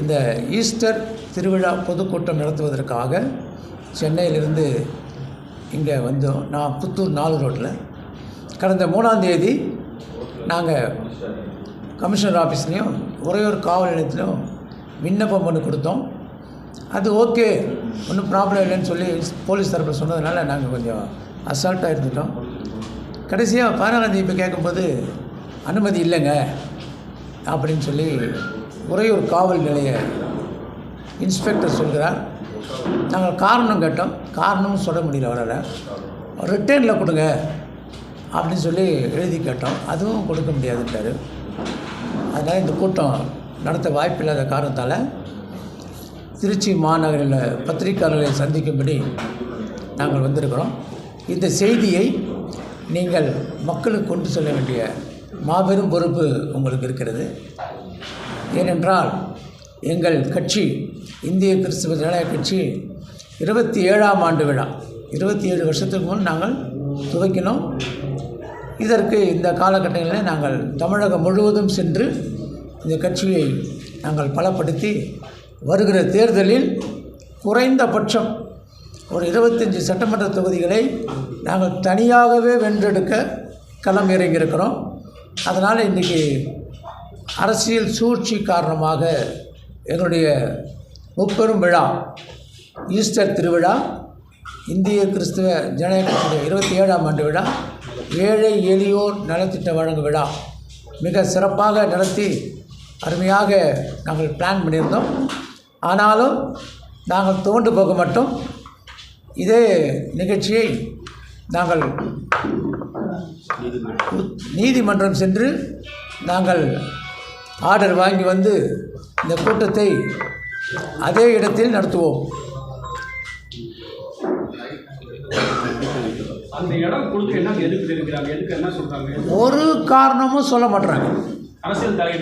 இந்த ஈஸ்டர் திருவிழா பொதுக்கூட்டம் நடத்துவதற்காக சென்னையிலிருந்து இங்கே வந்தோம். நான் புத்தூர் நாலு ரோட்டில். கடந்த மூணாம் தேதி நாங்கள் கமிஷனர் ஆஃபீஸ்லேயும் உறையூர் காவல் நிலையத்திலையும் விண்ணப்பம் பண்ணி கொடுத்தோம். அது ஓகே ஒன்றும் ப்ராப்ளம் இல்லைன்னு சொல்லி போலீஸ் தரப்பில் சொன்னதுனால நாங்கள் கொஞ்சம் அசால்ட்டாக இருந்துட்டோம் கடைசியாக பதினாலாம் தேதி இப்போ கேட்கும்போது அனுமதி இல்லைங்க அப்படின்னு சொல்லி உறையூர் காவல் நிலைய இன்ஸ்பெக்டர் சொல்கிறார். நாங்கள் காரணம் கேட்டோம். காரணமும் சொல்ல முடியல அவரால். ரிட்டர்னில் கொடுங்க அப்படின்னு சொல்லி எழுதி கேட்டோம். அதுவும் கொடுக்க முடியாதுன்றாரு. அதனால் இந்த கூட்டம் நடத்த வாய்ப்பில்லாத காரணத்தால் திருச்சி மாநகரில் பத்திரிகையாளர்களை சந்திக்கும்படி நாங்கள் வந்திருக்கிறோம். இந்த செய்தியை நீங்கள் மக்களுக்கு கொண்டு செல்ல வேண்டிய மாபெரும் பொறுப்பு உங்களுக்கு இருக்கிறது. ஏனென்றால் எங்கள் கட்சி இந்திய கிறிஸ்தவ ஜனநாயக கட்சி இருபத்தி ஏழாம் ஆண்டு விழா. இருபத்தி ஏழு வருஷத்துக்கு முன் நாங்கள் துவக்கினோம். இதற்கு இந்த காலகட்டங்களில் நாங்கள் தமிழகம் முழுவதும் சென்று இந்த கட்சியை நாங்கள் பலப்படுத்தி வருகிற தேர்தலில் குறைந்தபட்சம் ஒரு இருபத்தஞ்சி சட்டமன்ற தொகுதிகளை நாங்கள் தனியாகவே வென்றெடுக்க களம் இறங்கியிருக்கிறோம். அதனால் இன்றைக்கி அரசியல் சூழ்ச்சி காரணமாக எங்களுடைய முப்பெரும் விழா ஈஸ்டர் திருவிழா இந்திய கிறிஸ்துவ ஜனநாயக கட்சியுடைய இருபத்தி ஏழாம் ஆண்டு விழா ஏழை எளியோர் நலத்திட்ட வழங்கும் விழா மிக சிறப்பாக நடத்தி அருமையாக நாங்கள் பிளான் பண்ணியிருந்தோம். ஆனாலும் நாங்கள் துவண்டு போக மட்டும். இதே நிகழ்ச்சியை நாங்கள் நீதிமன்றம் சென்று நாங்கள் ஆர்டர் வாங்கி வந்து இந்த கூட்டத்தை அதே இடத்தில் நடத்துவோம். அந்த இடம் கொடுக்க என்ன எதுக்கு இருக்கிறாங்க? எதுக்கு என்ன சொல்றாங்க? ஒரு காரணமும் சொல்ல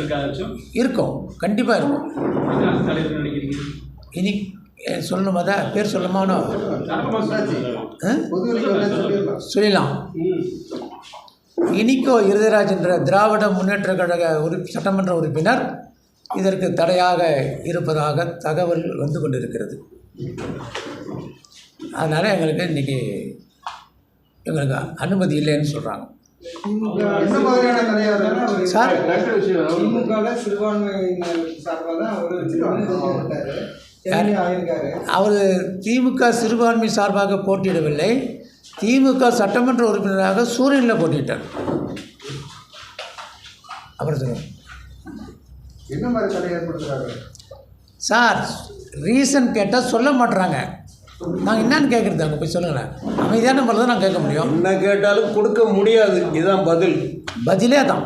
இருக்காதாச்சும் இருக்கும். கண்டிப்பாக இருக்கும். இனி சொல்லணுமா? தான் பேர் சொல்லமானோ சொல்லலாம். இனிக்கோ இருதராஜ் என்ற திராவிட முன்னேற்ற கழக உறு சட்டமன்ற உறுப்பினர் இதற்கு தடையாக இருப்பதாக தகவல் வந்து கொண்டிருக்கிறது. அதனால் எங்களுக்கு இன்றைக்கி எங்களுக்கு அனுமதி இல்லைன்னு சொல்கிறாங்க சார்? அவர் திமுக சிறுபான்மை சார்பாக போட்டியிடவில்லை. திமுக சட்டமன்ற உறுப்பினராக சூரியனில் போட்டியிட்டார். அப்புறம் சொல்லுங்கள் என்ன மாதிரி தடை ஏற்படுத்துறாரு சார் ரீசன் கேட்டால் சொல்ல மாட்றாங்க. நாங்கள் என்னன்னு கேட்குறது அங்கே போய் சொல்லுங்களேன். அமைதியான முறையில் தான் நாங்கள் கேட்க முடியும். என்ன கேட்டாலும் கொடுக்க முடியாது. இதுதான் பதில். பதிலே தான்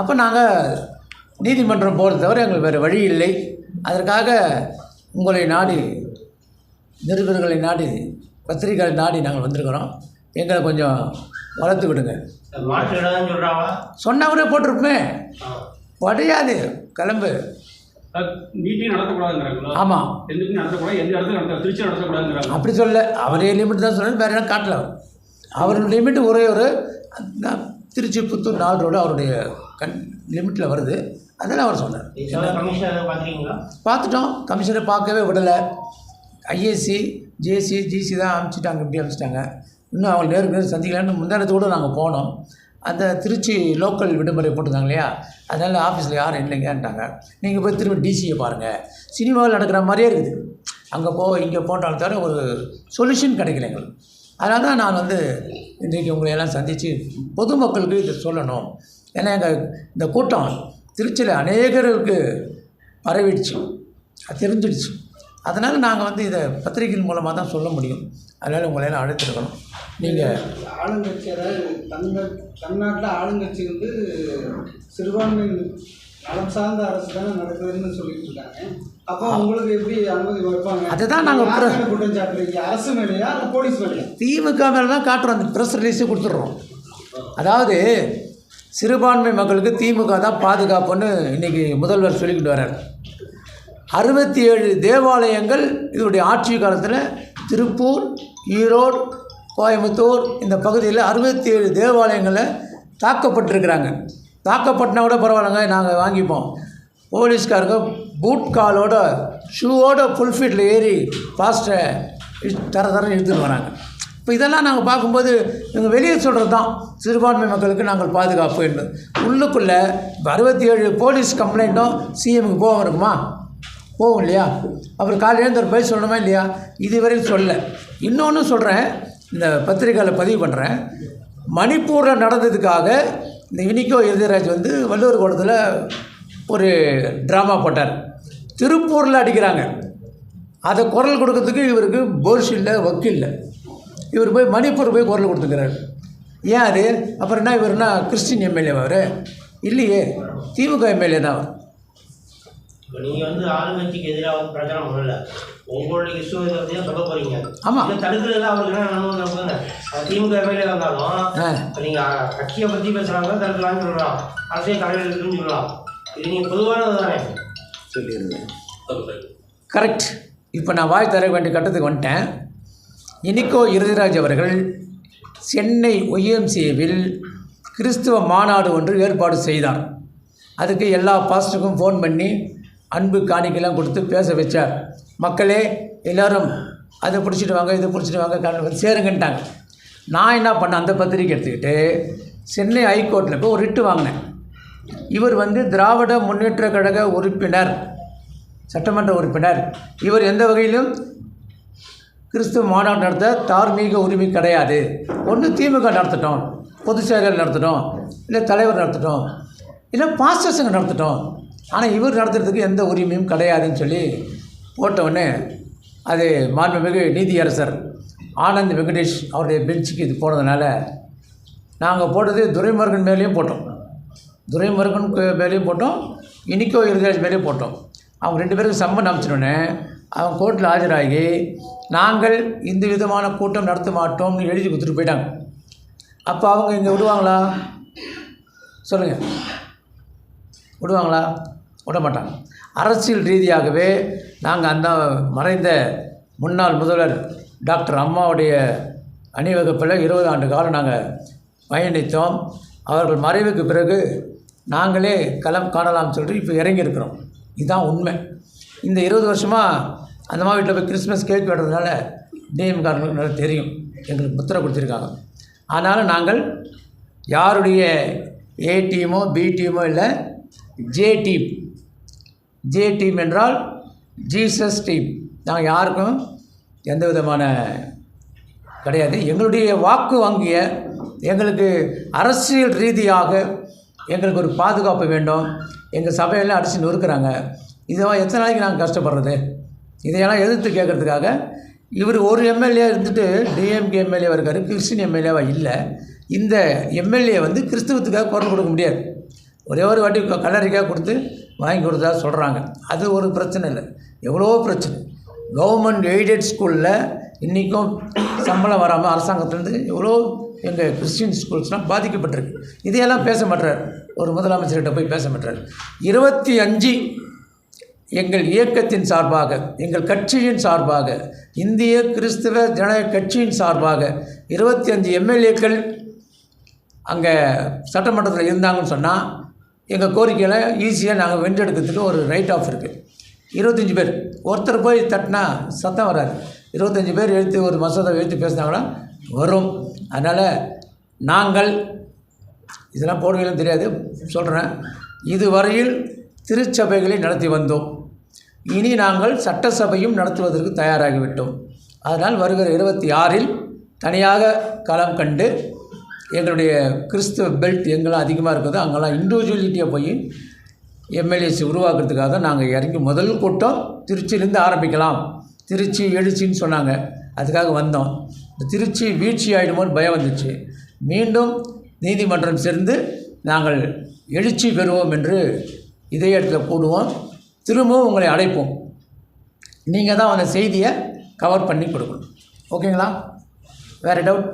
அப்போ நாங்கள் நீதிமன்றம் போகிறத தவிர எங்களுக்கு வேறு வழி இல்லை. அதற்காக உங்களை நாடி நிருபர்களை நாடி பத்திரிகைகளை நாடி நாங்கள் வந்திருக்கிறோம். எங்களை கொஞ்சம் வளர்த்து விடுங்க. சொன்னவரே போட்டிருப்போமே. உடையாது கிளம்பு. அது மீட்டிங் நடத்தக்கூடாதுங்கிறாங்களா? ஆமாம் எதுக்கும் நடத்தக்கூடாது எந்த இடத்துல நடத்த திருச்சி நடத்தக்கூடாதுங்கிறாங்க அப்படி சொல்ல அவரே லிமிட் தான் சொன்னார் வேறு இடம் காட்டல அவர். லிமிட் ஒரே ஒரு திருச்சி புத்தூர் நாலு ரோடு அவருடைய கண் லிமிட்டில் வருது. அதெல்லாம் அவர் சொன்னார். பார்த்துட்டோம். கமிஷனை பார்க்கவே விடலை. ஐஏசி ஜேசி ஜிசி தான் அனுப்பிச்சிட்டாங்க இப்படி அனுப்பிச்சிட்டாங்க. இன்னும் அவங்க நேருக்கு நேரம் சந்திக்கலான்னு முந்தானத்தோடு நாங்கள் போனோம். அந்த திருச்சி லோக்கல் விடுமுறை போட்டிருந்தாங்க இல்லையா? அதனால் ஆஃபீஸில் யாரும் இல்லைங்கன்ட்டாங்க. நீங்கள் போய் திரும்ப டிசியை பாருங்கள் சினிமாவில் நடக்கிற மாதிரியே இருக்குது. அங்கே போ இங்கே போன்றாலும் தவிர ஒரு சொல்யூஷன் கிடைக்கல எங்களுக்கு. அதனால தான் நான் வந்து இன்றைக்கு உங்களை எல்லாம் சந்தித்து பொதுமக்களுக்கு இதை சொல்லணும். ஏன்னா எங்கள் இந்த கூட்டம் திருச்சியில் அநேகருக்கு பரவிடுச்சு. அது தெரிஞ்சிடுச்சு. அதனால் நாங்கள் வந்து இதை பத்திரிகையின் மூலமாக தான் சொல்ல முடியும். அதனால் உங்களை எல்லாம் அழைத்திருக்கணும். நீங்கள் ஆளுங்கட்சி அதாவது தமிழ் தமிழ்நாட்டில் ஆளுங்கட்சி வந்து சிறுபான்மை நலம் சார்ந்த அரசு தானே நடக்குதுன்னு சொல்லிட்டு இருக்காங்க. அப்போ உங்களுக்கு எப்படி அனுமதி வைப்பாங்க அதுதான் நாங்க யார் பிர- மேல குற்றம் சாட்டுறீங்க? அரசு மேலேயா போலீஸ் மேலேயா? திமுக மேலே தான் காட்டுறோம். அந்த ப்ரெஸ் ரிலீஸே கொடுத்துட்றோம். அதாவது சிறுபான்மை மக்களுக்கு திமுக தான் பாதுகாப்புன்னு இன்றைக்கி முதல்வர் சொல்லிக்கிட்டு வர்றார். அறுபத்தி ஏழு தேவாலயங்கள் இதனுடைய ஆட்சி காலத்தில் திருப்பூர் ஈரோடு கோயம்புத்தூர் இந்த பகுதியில் அறுபத்தி ஏழு தேவாலயங்களை தாக்கப்பட்டிருக்கிறாங்க. தாக்கப்பட்டனா கூட பரவாயில்லைங்க நாங்கள் வாங்கிப்போம். போலீஸ்காரங்க பூட் காலோட ஷூவோட ஃபுல் ஃபீட்டில் ஏறி ஃபாஸ்ட்டை தர தர இழுத்துட்டு வராங்க. இப்போ இதெல்லாம் நாங்கள் பார்க்கும்போது எங்கள் வெளியே சொல்கிறது தான் சிறுபான்மை மக்களுக்கு நாங்கள் பாதுகாப்பு என்று உள்ளுக்குள்ளே அறுபத்தி ஏழு போலீஸ் கம்ப்ளைண்ட்டும் சிஎம்க்கு போக இருக்குமா? போகும் இல்லையா? அப்புறம் காலையில் எழுந்து ஒரு போய் சொல்லணுமா இல்லையா? இதுவரையும் சொல்ல இன்னொன்று சொல்கிறேன் இந்த பத்திரிக்கையில் பதிவு பண்ணுறேன் மணிப்பூரில் நடந்ததுக்காக இந்த இனிக்கோ இறுதிராஜ் வந்து வள்ளுவர் கோலத்தில் ஒரு ட்ராமா போட்டார். திருப்பூரில் அடிக்கிறாங்க. அதை குரல் கொடுக்கறதுக்கு இவருக்கு போர்ஷ் இல்லை வக்கீல் இல்லை. இவர் போய் மணிப்பூர் போய் குரல் கொடுத்துக்கிறாரு. ஏன் அது? அப்புறம் என்ன இவர் என்ன கிறிஸ்டின் எம்எல்ஏ அவர்? இல்லையே. திமுக எம்எல்ஏ தான் அவர். இப்போ நீங்கள் வந்து ஆளுங்கட்சிக்கு எதிராக பிரச்சாரம் பண்ணல. உங்களுடைய இஷ்யூ இதை பற்றி தான் சொல்ல போகிறீங்க ஆமா. இதை தடுக்கிறதுல அவருக்கு என்ன நன்மை திமுக எம்எல்ஏ வந்தாலும் ஆ. இப்போ நீங்கள் கட்சியை பற்றி பேசுகிறாங்க தடுக்கலாம்னு சொல்லலாம் அரசியல் தலைவர் இருக்குன்னு சொல்லலாம் இது நீங்கள் பொதுவானது தானே? கரெக்ட் இப்போ நான் வாய் தர வேண்டிய கட்டத்துக்கு வந்துட்டேன். இனிக்கோ இறுதிராஜ் அவர்கள் சென்னை ஒய்எம்சிஏவில் கிறிஸ்துவ மாநாடு ஒன்று ஏற்பாடு செய்தார். அதுக்கு எல்லா பாஸ்டருக்கும் ஃபோன் பண்ணி அன்பு காணிக்கைலாம் கொடுத்து பேச வச்சார். மக்களே எல்லோரும் அதை பிடிச்சிட்டு வாங்க இதை பிடிச்சிட்டு வாங்க கண் சேருங்கன்ட்டாங்க. நான் என்ன பண்ணேன்? அந்த பத்திரிக்கை எடுத்துக்கிட்டு சென்னை ஹைகோர்ட்டில் போய் ஒரு ரிட்டு வாங்கினேன். இவர் வந்து திராவிட முன்னேற்ற கழக உறுப்பினர் சட்டமன்ற உறுப்பினர். இவர் எந்த வகையிலும் கிறிஸ்துவ மாநாடு நடத்த தார்மீக உரிமை கிடையாது. ஒன்று திமுக நடத்தட்டோம் பொதுச் செயலர் நடத்தட்டும் இல்லை தலைவர் நடத்தட்டோம் இல்லை பாஸ்டர்ஸுங்க நடத்தட்டோம். ஆனால் இவர் நடத்துறதுக்கு எந்த உரிமையும் கிடையாதுன்னு சொல்லி போட்டவுடனே அது மாண்புமிகு நீதியரசர் ஆனந்த் வெங்கடேஷ் அவருடைய பெஞ்சுக்கு இது போனதுனால நாங்கள் போட்டது துரைமுருகன் மேலேயும் போட்டோம். துரைமுருகன் மேலேயும் போட்டோம் இனிக்கோ இருதராஜ் மேலேயும் போட்டோம். அவங்க ரெண்டு பேருக்கும் சம்மன் அமைச்சினோடனே அவன் கோர்ட்டில் ஆஜராகி நாங்கள் இந்த விதமான கூட்டம் நடத்த மாட்டோம்னு எழுதி கொடுத்துட்டு போயிட்டாங்க. அப்போ அவங்க இங்கே விடுவாங்களா? சொல்லுங்கள் விடுவாங்களா? விட மாட்டாங்க அரசியல் ரீதியாகவே நாங்கள் அந்த மறைந்த முன்னாள் முதல்வர் டாக்டர் அம்மாவுடைய அணிவகுப்பில் இருபது ஆண்டு காலம் நாங்கள் பயணித்தோம். அவர்கள் மறைவுக்கு பிறகு நாங்களே களம் காணலாம்னு சொல்லிட்டு இப்போ இறங்கியிருக்கிறோம். இதுதான் உண்மை. இந்த இருபது வருஷமாக அந்த மாதிரி வீட்டில் போய் கிறிஸ்மஸ் கேக் வெட்டுறதுனால டிஎம்காரங்களுக்கு நல்லா தெரியும். எங்களுக்கு முத்திரை கொடுத்துருக்காங்க. அதனால் நாங்கள் யாருடைய ஏ டீமோ பி டீமோ இல்லை ஜே டீம் ஜே டீம் என்றால் ஜீசஸ் டீம் நாங்கள் யாருக்கும் எந்த விதமான கிடையாது. எங்களுடைய வாக்கு வங்கிய எங்களுக்கு அரசியல் ரீதியாக எங்களுக்கு ஒரு பாதுகாப்பு வேண்டும். எங்கள் சபையெல்லாம் அடிச்சு நொறுக்கிறாங்க. இதெல்லாம் எத்தனை நாளைக்கு நாங்கள் கஷ்டப்படுறது? இதையெல்லாம் எதிர்த்து கேட்குறதுக்காக இவர் ஒரு எம்எல்ஏ இருந்துட்டு டிஎம்கே எம்எல்ஏவாக இருக்கார் கிறிஸ்டின் எம்எல்ஏவாக இல்லை. இந்த எம்எல்ஏ வந்து கிறிஸ்துவத்துக்காக குரல் கொடுக்க முடியாது. ஒரே ஒரு வாட்டி கல்லறிக்காக கல்லறைக்காக கொடுத்து வாங்கி கொடுத்தா சொல்கிறாங்க அது ஒரு பிரச்சனை இல்லை. எவ்வளோ பிரச்சனை. கவர்மெண்ட் எய்டட் ஸ்கூலில் இன்றைக்கும் சம்பளம் வராமல் அரசாங்கத்துலேருந்து எவ்வளோ எங்கள் கிறிஸ்டின் ஸ்கூல்ஸ்லாம் பாதிக்கப்பட்டிருக்கு. இதையெல்லாம் பேச மாட்டார் ஒரு முதலமைச்சர்கிட்ட போய் பேச மாட்டார் இருபத்தி அஞ்சு எங்கள் இயக்கத்தின் சார்பாக எங்கள் கட்சியின் சார்பாக இந்திய கிறிஸ்தவ ஜனநாயக கட்சியின் சார்பாக இருபத்தி அஞ்சு எம்எல்ஏக்கள் அங்கே சட்டமன்றத்தில் இருந்தாங்கன்னு சொன்னால் எங்கள் கோரிக்கையில் ஈஸியாக நாங்கள் வென்றெடுக்கிறதுக்கு ஒரு ரைட் ஆஃப் இருக்குது இருபத்தஞ்சி பேர். ஒருத்தர் போய் தட்டினா சத்தம் வராது. இருபத்தஞ்சி பேர் எழுத்து ஒரு மசோதா எழுத்து பேசினாங்கன்னா வரும். அதனால் நாங்கள் இதெல்லாம் போடுவீங்கன்னு தெரியாது சொல்கிறேன் இதுவரையில் திருச்சபைகளை நடத்தி வந்தோம். இனி நாங்கள் சட்டசபையும் நடத்துவதற்கு தயாராகிவிட்டோம். அதனால் வருகிற இருபத்தி ஆறில் தனியாக களம் கண்டு எங்களுடைய கிறிஸ்துவ பெல்ட் எங்கெல்லாம் அதிகமாக இருக்குதோ அங்கெல்லாம் இண்டிவிஜுவலிட்டியாக போய் எம்எல்ஏசி உருவாக்குறதுக்காக நாங்கள் இறங்கி முதல் கூட்டம் திருச்சியிலேருந்து ஆரம்பிக்கலாம். திருச்சி எழுச்சின்னு சொன்னாங்க. அதுக்காக வந்தோம். இந்த திருச்சி வீழ்ச்சி ஆகிடுமோன்னு பயம் வந்துச்சு. மீண்டும் நீதிமன்றம் சேர்ந்து நாங்கள் எழுச்சி பெறுவோம் என்று இதே இடத்துல கூடுவோம். திரும்பவும் உங்களை அழைப்போம். நீங்கள் தான் அந்த செய்தியை கவர் பண்ணி கொடுக்கணும். ஓகேங்களா? வேறு டவுட்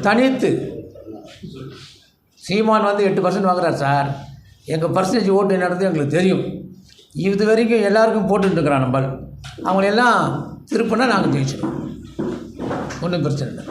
தனித்து. சீமான் வந்து எட்டு பர்சன்ட் வாங்குறார் சார். எங்கள் பர்சன்டேஜ் ஓட்டு என்னது எங்களுக்கு தெரியும். இது வரைக்கும் எல்லாருக்கும் போட்டுருக்குறான் நம்ம. அவங்களெல்லாம் திருப்பினா நாங்கள் ஜெயிச்சிடுவோம் ஒன்றும் பிரச்சனை இல்லை.